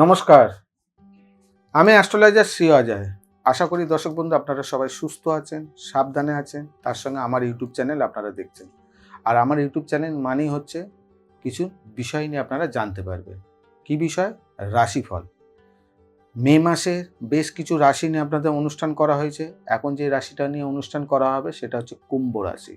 নমস্কার। আমি অ্যাস্ট্রোলজার শ্রী অজয় আশা করি দর্শক বন্ধু আপনারা সবাই সুস্থ আছেন, সাবধানে আছেন, তার সঙ্গে আমার ইউটিউব চ্যানেল আপনারা দেখছেন। আর আমার ইউটিউব চ্যানেল মানেই হচ্ছে কিছু বিষয় নিয়ে আপনারা জানতে পারবেন। কি বিষয়? রাশিফল। মে মাসে বেশ কিছু রাশি নিয়ে আপনাদের অনুষ্ঠান করা হয়েছে। এখন যে রাশিটা নিয়ে অনুষ্ঠান করা হবে সেটা হচ্ছে কুম্ভ রাশি।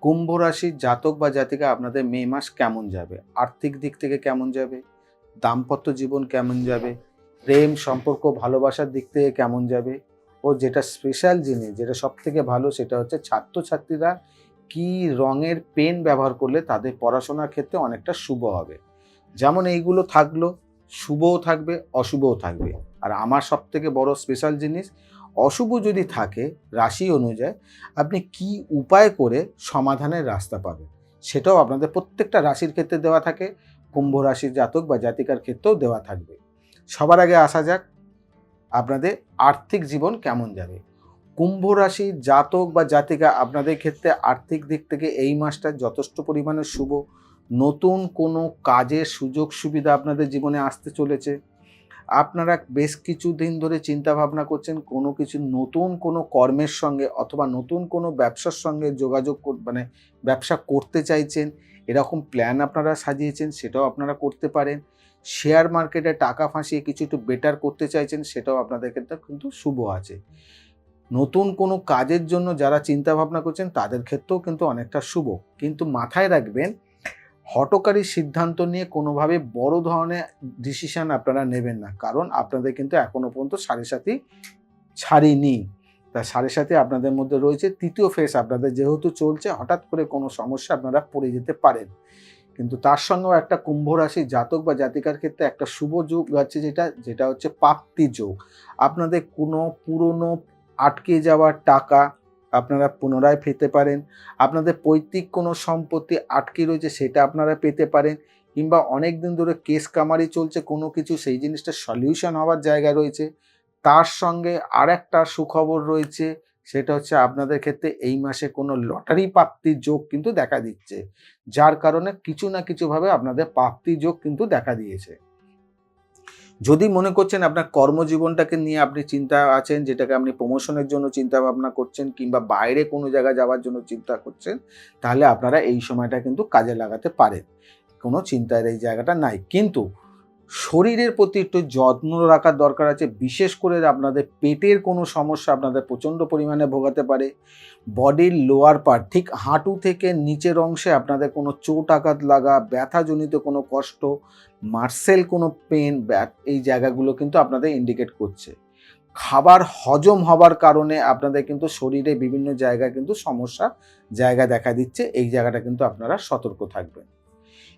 কুম্ভ রাশির জাতক বা জাতিকা আপনাদের মে মাস কেমন যাবে? আর্থিক দিক থেকে কেমন যাবে? দাম্পত্য জীবন কেমন যাবে? প্রেম, সম্পর্ক, ভালোবাসার দিক থেকে কেমন যাবে? ও যেটা স্পেশাল জিনিস, যেটা সব থেকে ভালো সেটা হচ্ছে ছাত্রছাত্রীরা কি রঙের পেন ব্যবহার করলে তাদের পড়াশোনার ক্ষেত্রে অনেকটা শুভ হবে। যেমন এইগুলো থাকল, শুভও থাকবে, অশুভও থাকবে। আর আমার সব থেকে বড় স্পেশাল জিনিস, অশুভ যদি থাকে রাশি অনুযায়ী, আপনি কি উপায় করে সমাধানের রাস্তা পাবেন? সেটাও আপনাদের প্রত্যেকটা রাশির ক্ষেত্রে দেওয়া থাকে। কুম্ভ রাশির জাতক বা জাতিকার ক্ষেত্রেও দেওয়া থাকবে। সবার আগে আসা যাক আপনাদের আর্থিক জীবন কেমন যাবে। কুম্ভ রাশি জাতক বা জাতিকা আপনাদের ক্ষেত্রে আর্থিক দিক থেকে এই মাসটা যথেষ্ট পরিমাণে শুভ। নতুন কোনো কাজের সুযোগ সুবিধা আপনাদের জীবনে আসতে চলেছে। আপনারা বেশ কিছু দিন ধরে চিন্তা ভাবনা করছেন কোনো কিছু নতুন কোনো কর্মের সঙ্গে অথবা নতুন কোনো ব্যবসার সঙ্গে যোগাযোগ মানে ব্যবসা করতে চাইছেন। এরকম প্ল্যান আপনারা সাজিয়েছেন, সেটাও আপনারা করতে পারেন। শেয়ার মার্কেটে টাকা ফাঁসিয়ে কিছু একটু বেটার করতে চাইছেন, সেটাও আপনাদের ক্ষেত্রে কিন্তু শুভ আছে। নতুন কোনো কাজের জন্য যারা চিন্তা ভাবনা করছেন, তাদের ক্ষেত্রেও কিন্তু অনেকটা শুভ। কিন্তু মাথায় রাখবেন, হটকারী সিদ্ধান্ত নিয়ে কোনোভাবে বড় ধরনের ডিসিশান আপনারা নেবেন না। কারণ আপনাদের কিন্তু এখনও পর্যন্ত সাড়ে সাথী ছাড়িনি। তা সাড়ে সাথে আপনাদের মধ্যে রয়েছে। তৃতীয় ফেস আপনাদের যেহেতু চলছে, হঠাৎ করে কোনো সমস্যা আপনারা পড়ে যেতে পারেন। কিন্তু তার সঙ্গেও একটা কুম্ভ রাশি জাতক বা জাতিকার ক্ষেত্রে একটা শুভ যোগ আছে যেটা যেটা হচ্ছে প্রাপ্তি যোগ। আপনাদের কোনো পুরনো আটকে যাওয়ার টাকা আপনারা পুনরায় পেতে পারেন। আপনাদের পৈতৃক কোনো সম্পত্তি আটকে রয়েছে সেটা আপনারা পেতে পারেন। কিংবা অনেক দিন ধরে কেস কামারি চলছে, কোনো কিছু, সেই জিনিসটা সলিউশন হওয়ার জায়গা রয়েছে। তার সঙ্গে আর একটা সুখবর রয়েছে, সেটা হচ্ছে আপনাদের ক্ষেত্রে এই মাসে কোনো লটারি প্রাপ্তির যোগ কিন্তু দেখা দিচ্ছে, যার কারণে কিছু না কিছুভাবে আপনাদের প্রাপ্তি যোগ কিন্তু দেখা দিয়েছে। যদি মনে করছেন আপনার কর্মজীবনটাকে নিয়ে আপনি চিন্তা আছেন, যেটাকে আপনি প্রমোশনের জন্য চিন্তা ভাবনা করছেন, কিংবা বাইরে কোনো জায়গায় যাওয়ার জন্য চিন্তা করছেন, তাহলে আপনারা এই সময়টা কিন্তু কাজে লাগাতে পারেন। কোনো চিন্তার এই জায়গাটা নাই। কিন্তু শরীরের প্রতি একটু যত্ন রাখার দরকার আছে। বিশেষ করে আপনাদের পেটের কোনো সমস্যা আপনাদের প্রচণ্ড পরিমাণে ভোগাতে পারে। বডির লোয়ার পার্ট ঠিক হাঁটু থেকে নিচের অংশে আপনাদের কোনো চোট আঘাত লাগা, ব্যথাজনিত কোনো কষ্ট মার্সেল কোনো পেন এই জায়গাগুলো কিন্তু আপনাদের ইন্ডিকেট করছে। খাবার হজম হবার কারণে আপনাদের কিন্তু শরীরে বিভিন্ন জায়গায় কিন্তু সমস্যা জায়গা দেখা দিচ্ছে। এই জায়গাটা কিন্তু আপনারা সতর্ক থাকবেন।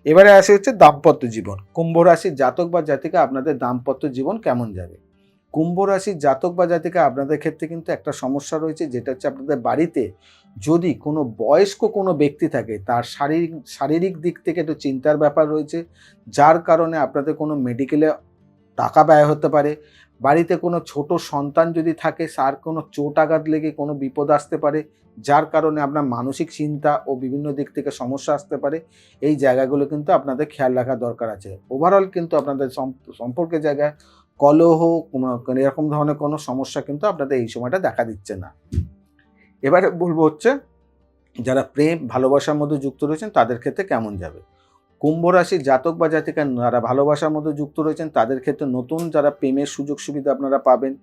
এবারে আসে হচ্ছে দাম্পত্য জীবন। কুম্ভ রাশির জাতক বা জাতিকা আপনাদের দাম্পত্য জীবন কেমন যাবে? কুম্ভ রাশির জাতক বা জাতিকা আপনাদের ক্ষেত্রে কিন্তু একটা সমস্যা রয়েছে, যেটা হচ্ছে আপনাদের বাড়িতে যদি কোনো বয়স্ক কোনো ব্যক্তি থাকে, তার শারীরিক শারীরিক দিক থেকে একটু চিন্তার ব্যাপার রয়েছে, যার কারণে আপনাদের কোনো মেডিকেলে টাকা ব্যয় হতে পারে, বাড়িতে কোনো ছোট সন্তান যদি থাকে, তার কোনো চোট আঘাত লেগে কোনো বিপদ আসতে পারে যার কারণে আপনার মানসিক চিন্তা ও বিভিন্ন দিক থেকে সমস্যা আসতে পারে। এই জায়গাগুলো কিন্তু আপনাদের খেয়াল রাখা দরকার আছে। ওভারঅল কিন্তু আপনাদের সম- সম্পর্কের জায়গায় কলহ এরকম ধরনের কোনো সমস্যা কিন্তু আপনাদের এই সময়টা দেখা দিচ্ছে না। এবারে বলব হচ্ছে, যারা প্রেম, ভালোবাসার মধ্যে যুক্ত রয়েছেন, তাদের ক্ষেত্রে কেমন যাবে? কুম্ভ রাশির জাতক বা জাতিকা যারা ভালোবাসার মধ্যে যুক্ত রয়েছেন, তাদের ক্ষেত্রে নতুন যারা প্রেমের সুযোগ সুবিধা আপনারা পাবেন।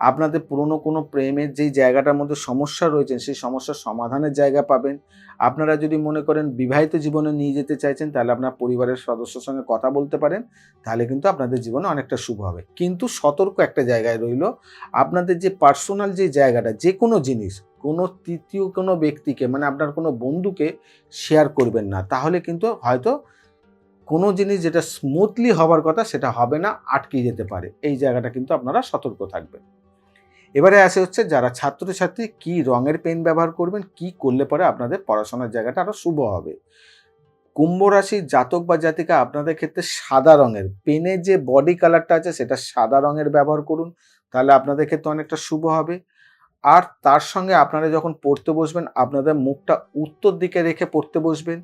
আপনাদের পুরনো কোনো প্রেমের যেই জায়গাটার মধ্যে সমস্যা রয়েছে সেই সমস্যার সমাধানের জায়গা পাবেন। আপনারা যদি মনে করেন বিবাহিত জীবনে নিয়ে যেতে চাইছেন, তাহলে আপনার পরিবারের সদস্যর সঙ্গে কথা বলতে পারেন, তাহলে কিন্তু আপনাদের জীবনে অনেকটা শুভ হবে। কিন্তু সতর্ক একটা জায়গায় রইল, আপনাদের যে পার্সোনাল যে জায়গাটা, যে কোনো জিনিস, কোনো তৃতীয় কোনো ব্যক্তিকে মানে আপনার কোনো বন্ধুকে শেয়ার করবেন না। তাহলে কিন্তু হয়তো কোনো জিনিস যেটা স্মুথলি হবার কথা সেটা হবে না আটকে যেতে পারে। এই জায়গাটা কিন্তু আপনারা সতর্ক থাকবেন। এবারে আসে হচ্ছে যারা ছাত্রছাত্রী, কি রঙের পেন ব্যবহার করবেন, কি করলে পরে আপনাদের পড়াশোনার জায়গাটা আরও শুভ হবে? কুম্ভ রাশির জাতক বা জাতিকা আপনাদের ক্ষেত্রে সাদা রঙের পেনের যে বডি কালারটা আছে সেটা সাদা রঙের ব্যবহার করুন, তাহলে আপনাদের ক্ষেত্রে অনেকটা শুভ হবে। আর তার সঙ্গে আপনারা যখন পড়তে বসবেন, আপনাদের মুখটা উত্তর দিকে রেখে পড়তে বসবেন।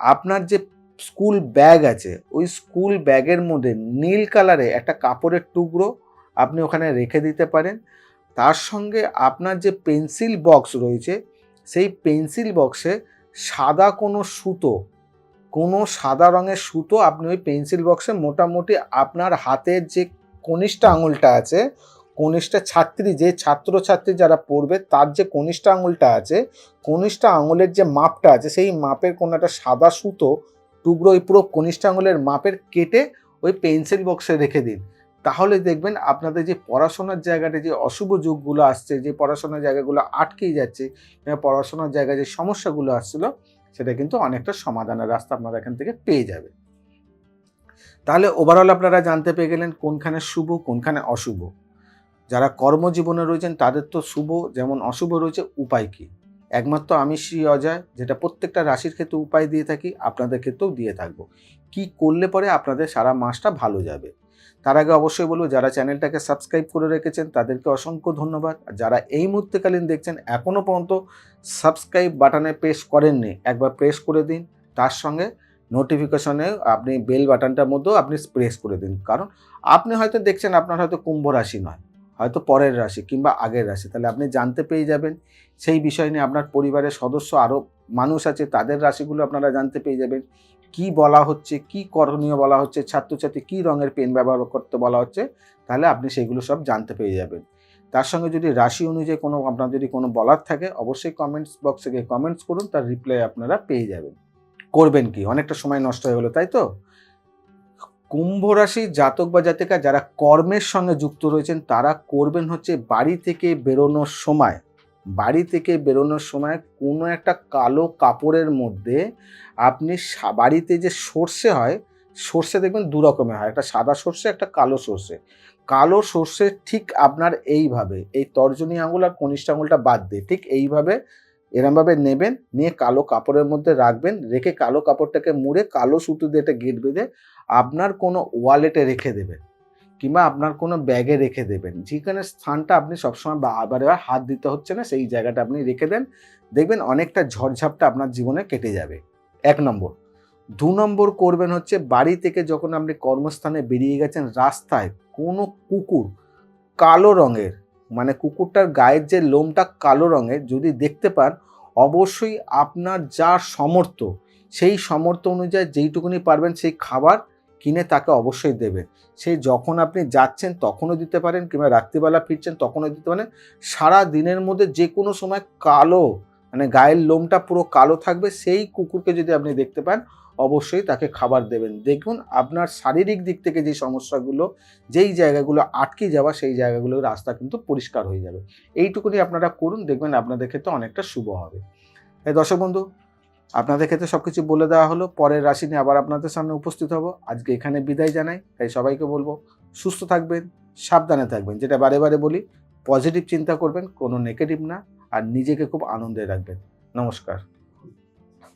আপনার যে স্কুল ব্যাগ আছে। ওই স্কুল ব্যাগের মধ্যে নীল কালারে একটা কাপড়ের টুকরো আপনি ওখানে রেখে দিতে পারেন। তার সঙ্গে আপনার যে পেন্সিল বক্স রয়েছে, সেই পেন্সিল বক্সে সাদা কোনো সুতো, কোনো সাদা রঙের সুতো আপনি ওই পেন্সিল বক্সে মোটামুটি আপনার হাতের যে কনিষ্ঠ আঙুলটা আছে, কনিষ্ঠ ছাত্রী, যে ছাত্রছাত্রী যারা পড়বে, তার যে কনিষ্ঠ আঙুলটা আছে, কনিষ্ঠ আঙুলের যে মাপটা আছে, সেই মাপের কোনো একটা সাদা সুতো টুকরো ওই পুরো কনিষ্ঠ আঙুলের মাপের কেটে ওই পেন্সিল বক্সে রেখে দিন। তাহলে দেখবেন আপনাদের যে পড়াশোনার জায়গাটা, যে অশুভ যুগগুলো আসছে, যে পড়াশোনার জায়গাগুলো আটকেই যাচ্ছে পড়াশোনার জায়গায় যে সমস্যাগুলো আসছিল, সেটা কিন্তু অনেকটা সমাধানের রাস্তা আপনারা এখান থেকে পেয়ে যাবে তাহলে ওভারঅল আপনারা জানতে পেয়ে গেলেন কোনখানে শুভ, কোনখানে অশুভ। যারা কর্মজীবনে রয়েছেন, তাদের তো শুভ যেমন অশুভ রয়েছে, উপায় কী? একমাত্র আমি শ্রী অজয়, যেটা প্রত্যেকটা রাশির ক্ষেত্রে উপায় দিয়ে থাকি, আপনাদের ক্ষেত্রেও দিয়ে থাকব। কি করলে পরে আপনাদের সারা মাসটা ভালো যাবে? তার আগে অবশ্যই বলব, যারা চ্যানেলটাকে সাবস্ক্রাইব করে রেখেছেন, তাদেরকে অসংখ্য ধন্যবাদ। যারা এই মুহূর্তেকালীন দেখছেন এখনও পর্যন্ত সাবস্ক্রাইব বাটনে প্রেস করেননি, একবার প্রেস করে দিন। তার সঙ্গে নোটিফিকেশনে আপনি বেল বাটনটার মধ্যেও আপনি প্রেস করে দিন। কারণ আপনি হয়তো দেখছেন, আপনার হয়তো কুম্ভ রাশি নয়। হয়তো পরের রাশি কিংবা আগের রাশি। তাহলে আপনি জানতে পেয়ে যাবেন, সেই বিষয় নিয়ে আপনার পরিবারের সদস্য আরও মানুষ আছে, তাদের রাশিগুলো আপনারা জানতে পেয়ে যাবেন। কি বলা হচ্ছে, কি করণীয় বলা হচ্ছে, ছাত্রছাত্রী কী রঙের পেন ব্যবহার করতে বলা হচ্ছে, তাহলে আপনি সেগুলো সব জানতে পেয়ে যাবেন। তার সঙ্গে যদি রাশি অনুযায়ী কোনো, আপনার যদি কোনো বলার থাকে, অবশ্যই কমেন্টস বক্সে গিয়ে কমেন্টস করুন, তার রিপ্লাই আপনারা পেয়ে যাবেন। করবেন কি? অনেকটা সময় নষ্ট হয়ে গেলো, তাই তো? কুম্ভ রাশির জাতক বা জাতিকা যারা কর্মের সঙ্গে যুক্ত রয়েছেন, তারা করবেন হচ্ছে বাড়ি থেকে বেরোনোর সময়। বাড়ি থেকে বেরোনোর সময় কোনো একটা কালো কাপড়ের মধ্যে আপনি বাড়িতে যে সর্ষে হয়, সর্ষে দেখবেন দু রকমের হয়। একটা সাদা সর্ষে, একটা কালো সর্ষে। কালো সর্ষে ঠিক আপনার এইভাবে, এই তর্জনী আঙুল আর কনিষ্ঠ আঙুলটা বাদ দিয়ে ঠিক এইভাবে এরমভাবে নেবেন, নিয়ে কালো কাপড়ের মধ্যে রাখবেন, রেখে কালো কাপড়টাকে মুড়ে কালো সুতো দিয়ে একটা গেট বেঁধে আপনার কোনো ওয়ালেটে রেখে দেবেন কিংবা আপনার কোনো ব্যাগে রেখে দেবেন। যেখানে স্থানটা আপনি সবসময় বা- আবার এবার হাত দিতে হচ্ছে না, সেই জায়গাটা আপনি রেখে দেন। দেখবেন অনেকটা ঝড়ঝাপটা আপনার জীবনে কেটে যাবে। এক নম্বর। দু নম্বর করবেন হচ্ছে বাড়ি থেকে যখন আপনি কর্মস্থানে বেরিয়ে গেছেন, রাস্তায় কোনো কুকুর কালো রঙের মানে কুকুরটার গায়ের যে লোমটা কালো রঙের, যদি দেখতে পান, অবশ্যই আপনার যা সমর্থ সেই সমর্থ অনুযায়ী যেইটুকুনি পারবেন সেই খাবার কিনে তাকে অবশ্যই দেবেন। সেই যখন আপনি যাচ্ছেন তখনও দিতে পারেন কিংবা রাত্রিবেলা ফিরছেন তখনও দিতে পারেন। সারা দিনের মধ্যে যে কোনো সময় কালো মানে গায়ের লোমটা পুরো কালো থাকবে, সেই কুকুরকে যদি আপনি দেখতে পান অবশ্যই তাকে খাবার দেবেন। দেখুন, আপনার শারীরিক দিক থেকে যে সমস্যাগুলো, যেই জায়গাগুলো আটকে যাওয়া, সেই জায়গাগুলোর রাস্তা কিন্তু পরিষ্কার হয়ে যাবে। এইটুকুনি আপনারা করুন, দেখবেন আপনাদের ক্ষেত্রে অনেকটা শুভ হবে। তাই দর্শক বন্ধু, আপনাদের ক্ষেত্রে সব কিছু বলে দেওয়া হলো। পরের রাশি নিয়ে আবার আপনাদের সামনে উপস্থিত হব। আজকে এখানে বিদায় জানাই। তাই সবাইকে বলব, সুস্থ থাকবেন, সাবধানে থাকবেন। যেটা বারে বারে বলি পজিটিভ চিন্তা করবেন, কোনো নেগেটিভ না। আর নিজেকে খুব আনন্দে রাখবেন। নমস্কার।